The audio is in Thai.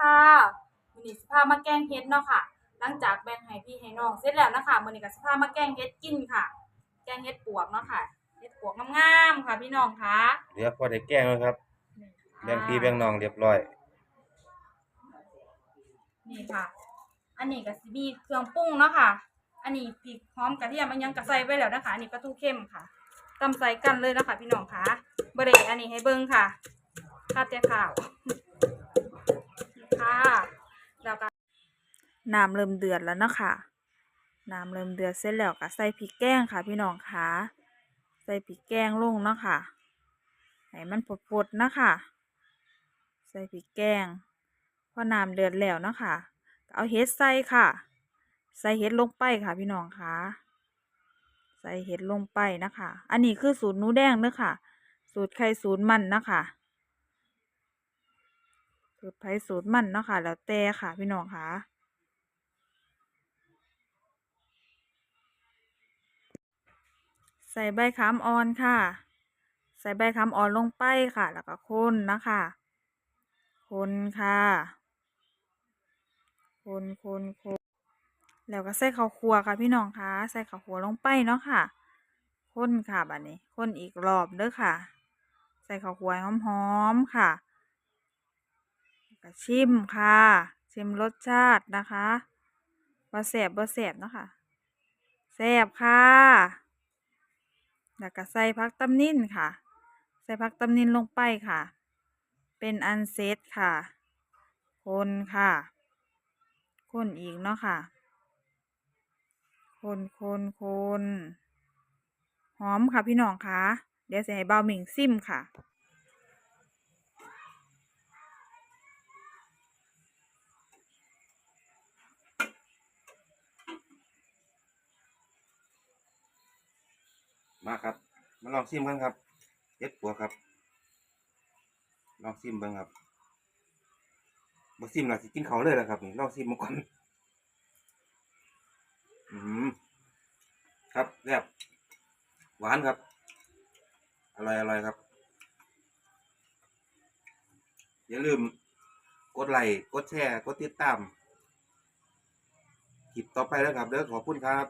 ค่ะมื้อนี้สิพามาแกงเฮ็ดเนาะค่ะ หลังจากแบ่งให้พี่ให้น้องเสร็จแล้วนะคะมื้อนี้ก็สิพามาแกงเฮ็ดกินค่ะ แกงเฮ็ดปวกเนาะค่ะเฮ็ดปวกงามๆค่ะ พี่น้องค่ะเดี๋ยวพอได้แกล้งแล้วครับนี่ค่ะแบ่งพี่แบ่งน้องเรียบร้อย นี่ค่ะ อันนี้ก็สิมีเครื่องปรุงเนาะค่ะ อันนี้พริกหอมกระเทียมอันยังกระใส่ไว้แล้วนะคะอันนี้ปลาทูเข้มค่ะตำใส่กันเลยนะคะพี่น้องค่ะบ่ได้อันนี้ให้เบิ่งค่ะข้าวแต่ข้าวค่ะแล้วก็ น้ำเริ่มเดือดแล้วนะค่ะน้ำเริ่มเดือดเสร็จแล้วก็ใส่พริกแกงค่ะ พี่น้องค่ะใส่พริกแกงลงเนาะค่ะให้มันปดๆนะคะใส่พริกแกงพอน้ำเดือดแล้วเนาะค่ะเอาเห็ดใส่ค่ะ ใส่เห็ดลงไปค่ะ พี่น้องค่ะใส่เห็ดลงไปนะคะ อันนี้คือสูตรนูแดงเด้อค่ะ สูตรไข่สูตรมันนะคะสูตรไผ่สูตรมันเนาะค่ะ แล้วแต่ค่ะ พี่น้องค่ะ ใส่ใบขามอ่อนค่ะ ใส่ใบขามอ่อนลงไปค่ะ แล้วก็คนนะคะคนค่ะคนคนคนแล้วก็ใส่ข้าวคั่วค่ะพี่น้องคะใส่ข้าวคั่วลงไปเนาะค่ะคนค่ะบัดนี้คนอีกรอบเด้อค่ะ ใส่ข้าวคั่วหอมๆค่ะแล้วก็ชิมค่ะ ชิมรสชาตินะคะว่าแสบว่าแสบเนาะค่ะแสบค่ะ แล้วก็ใส่ผักตำนินค่ะ ใส่ผักตำนินลงไปค่ะ เป็นอันเซตค่ะ คนค่ะ คนอีกเนาะค่ะ คนคนคนหอมค่ะพี่น้องคะเดี๋ยวให้เบาหมิงซิมค่ะ มาครับ มาลองซิมกันครับเฮ็ดปัวครับ ลองซิมเบิ่งครับบ่ซิมล่ะสิกินเขาเลยล่ะครับนี่ลองซิมมาก่อนอืมครับแซ่บหวานครับ อร่อยอร่อยครับ อย่าลืม กดไลค์กดแชร์ กดติดตามคลิปต่อไปแล้วครับเด้อขอบคุณครับ